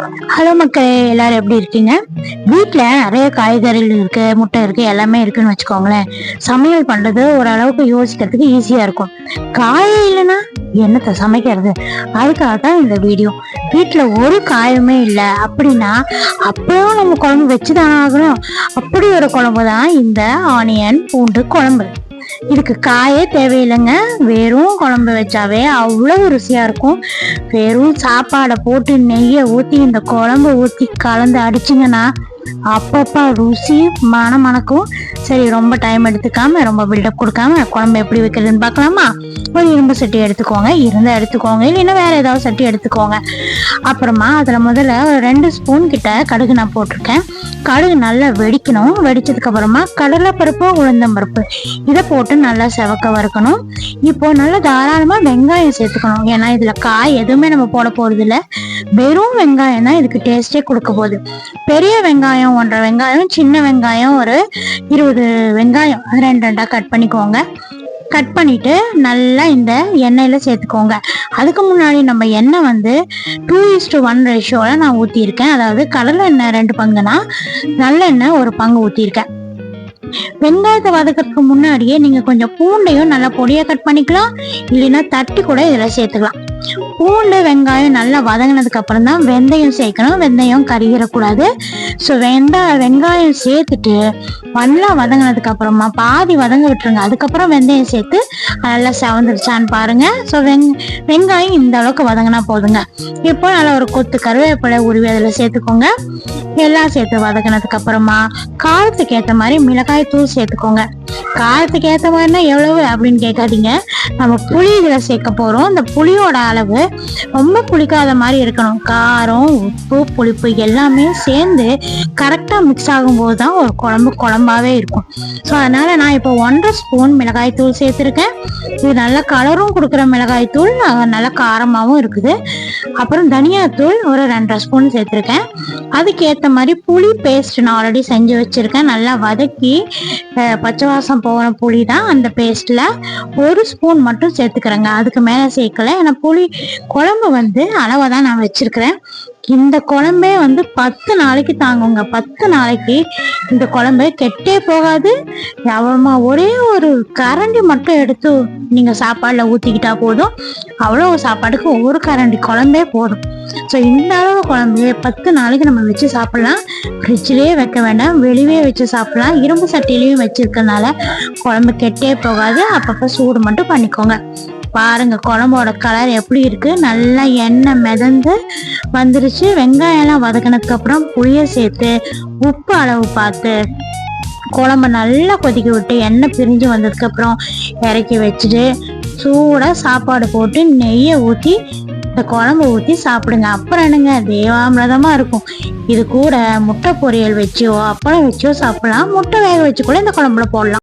Hello மக்களே எல்லாரும் எப்படி இருக்கீங்க? வீட்டில் நிறைய காய்கறிகள் இருக்கு முட்டை இருக்கு எல்லாமே இருக்குன்னு வச்சுக்கோங்களேன். சமையல் பண்றது ஓரளவுக்கு யோசிக்கிறதுக்கு ஈஸியா இருக்கும். காயே இல்லைன்னா என்னத்தை சமைக்கிறது? அதுக்காக தான் இந்த வீடியோ வீட்டில் ஒரு காயுமே இல்லை. அப்படின்னா அப்பவும் நம்ம குழம்பு வச்சு தானே ஆகணும். அப்படி ஒரு குழம்பு தான் இந்த ஆனியன் பூண்டு குழம்பு. இதுக்கு காயே தேவையில்லைங்க. வெறும் குழம்பு வச்சாவே அவ்வளவு ருசியாக இருக்கும். வெறும் சாப்பாடை போட்டு நெய்யை ஊற்றி இந்த குழம்பு ஊற்றி கலந்து அடிச்சிங்கன்னா அப்பப்பா ருசி மனம் மணக்கும். சரி ரொம்ப டைம் எடுத்துக்காம ரொம்ப பில்டப் கொடுக்காம குழம்பு எப்படி வைக்கிறதுன்னு பார்க்கலாமா? ஒரு இரும்பு சட்டி எடுத்துக்கோங்க. இருந்தால் எடுத்துக்கோங்க. இல்லைன்னா வேற ஏதாவது சட்டி எடுத்துக்கோங்க. அப்புறமா அதில் முதல்ல ஒரு ரெண்டு ஸ்பூன் கிட்ட கடுகு நான் போட்டிருக்கேன். கடுகு நல்லா வெடிக்கணும். வெடிச்சதுக்கு அப்புறமா கடலைப்பருப்பு உளுந்தம்பருப்பு. இதை போட்டு நல்லா செவக்க வறுக்கணும். இப்போ நல்லா தாராளமா வெங்காயம் சேர்த்துக்கணும். ஏன்னா இதுல காய் எதுவுமே நம்ம போட போறது இல்ல வெறும் வெங்காயம் தான் இதுக்கு டேஸ்டே கொடுக்க போகுது. பெரிய வெங்காயம் வெங்காயம் ஒன்றரை வெங்காயம் சின்ன வெங்காயம் ஒரு இருபது வெங்காயம். ரெண்டு ரெண்டாக கட் பண்ணிக்கோங்க. கட் பண்ணிட்டு நல்லா இந்த எண்ணெயில் சேர்த்துக்கோங்க. அதுக்கு முன்னாடி நம்ம எண்ணெய் வந்து டூ இஸ் டு ஒன் ரேஷியோவில் நான் ஊற்றியிருக்கேன் அதாவது கடலை எண்ணெய் ரெண்டு பங்குனா நல்லெண்ணெய் ஒரு பங்கு ஊற்றிருக்கேன் வெங்காயத்தை வதக்கிறதுக்கு முன்னாடியே நீங்க கொஞ்சம் பூண்டையும் நல்லா பொடியா கட் பண்ணிக்கலாம். இல்லைன்னா தட்டி கூட இதுல சேர்த்துக்கலாம். பூண்டு வெங்காயம் நல்லா வதங்கினதுக்கு அப்புறம் தான் வெந்தயம் சேர்க்கணும். வெந்தயம் கருகிடக்கூடாது. ஸோ வெந்த வெங்காயம் சேர்த்துட்டு நல்லா வதங்கினதுக்கு அப்புறமா பாதி வதங்க விட்டுருங்க. அதுக்கப்புறம் வெந்தயம் சேர்த்து நல்லா செவந்துருச்சான்னு பாருங்க. ஸோ வெங் வெங்காயம் இந்த அளவுக்கு வதங்கினா போதுங்க. இப்போ நல்லா ஒரு கொத்து கருவேப்பிலை உருவி அதில் சேர்த்துக்கோங்க. எல்லாம் சேர்த்து வதக்கினதுக்கு அப்புறமா காரத்துக்கு ஏற்ற மாதிரி மிளகாய் தூள் சேர்த்துக்கோங்க. காரத்துக்கு ஏற்ற மாதிரினா எவ்வளவு அப்படின்னு கேட்காதீங்க. நம்ம புளி இதில் சேர்க்க போகிறோம் இந்த புளியோட அளவு ரொம்ப புளிக்காத மாதிரி இருக்கணும். காரம் உப்பு புளிப்பு எல்லாமே சேர்ந்து கரெக்டாக மிக்ஸ் ஆகும்போது தான் ஒரு குழம்பு குழம்பாவே இருக்கும். ஸோ அதனால நான் இப்போ ஒன்றரை ஸ்பூன் மிளகாய் தூள் சேர்த்துருக்கேன். இது நல்ல கலரும் கொடுக்குற மிளகாய் தூள். நல்ல காரமாகவும் இருக்குது. அப்புறம் தனியாத்தூள் ஒரு ரெண்டரை ஸ்பூன் சேர்த்துருக்கேன். அதுக்கேற்ற மாதிரி புளி பேஸ்ட் நான் ஆல்ரெடி செஞ்சு வச்சுருக்கேன். நல்லா வதக்கி பச்சை வாசம் போகிற புளி தான் அந்த பேஸ்ட்டில் ஒரு ஸ்பூன் மட்டும் சேர்த்துக்கிறேங்க. அதுக்கு மேலே சேர்க்கல. ஏன்னா புளி குழம்பு வந்து அளவாக தான் நான் வச்சுருக்கிறேன். இந்த குழம்பே வந்து பத்து நாளைக்கு தாங்குங்க. பத்து நாளைக்கு இந்த குழம்பு கெட்டே போகாது. அவ்வளோமா ஒரே ஒரு கரண்டி மட்டும் எடுத்து நீங்கள் சாப்பாடில் ஊற்றிக்கிட்டா போதும். அவ்வளோ சாப்பாடுக்கு ஒரு கரண்டி குழம்பே போதும். ஸோ இந்த அளவு குழம்பு பத்து நாளைக்கு நம்ம வச்சு சாப்பிடலாம். ஃப்ரிட்ஜ்லேயே வைக்க வேண்டாம். வெளியே வச்சு சாப்பிடலாம். இரும்பு சட்டிலையும் வச்சிருக்கனால குழம்பு கெட்டே போகாது. அப்பப்போ சூடு மட்டும் பண்ணிக்கோங்க. பாருங்க குழம்போட கலர் எப்படி இருக்கு? நல்லா எண்ணெய் மிதந்து வந்துருச்சு. வெங்காயம்லாம் வதக்கினதுக்கு அப்புறம் புளியை சேர்த்து உப்பு அளவு பார்த்து குழம்ப நல்லா கொதிக்க விட்டு எண்ணெய் பிரிஞ்சு வந்ததுக்கு அப்புறம் இறக்கி வச்சுட்டு சூடாக சாப்பாடு போட்டு நெய்யை ஊற்றி இந்த குழம்பு ஊற்றி சாப்பிடுங்க. அப்புறம் என்னங்க? தேவாமிரதமாக இருக்கும். இது கூட முட்டை பொரியல் வச்சோ அப்பளம் வச்சோ சாப்பிடலாம். முட்டை வேக வச்சு கூட இந்த குழம்புல போடலாம்.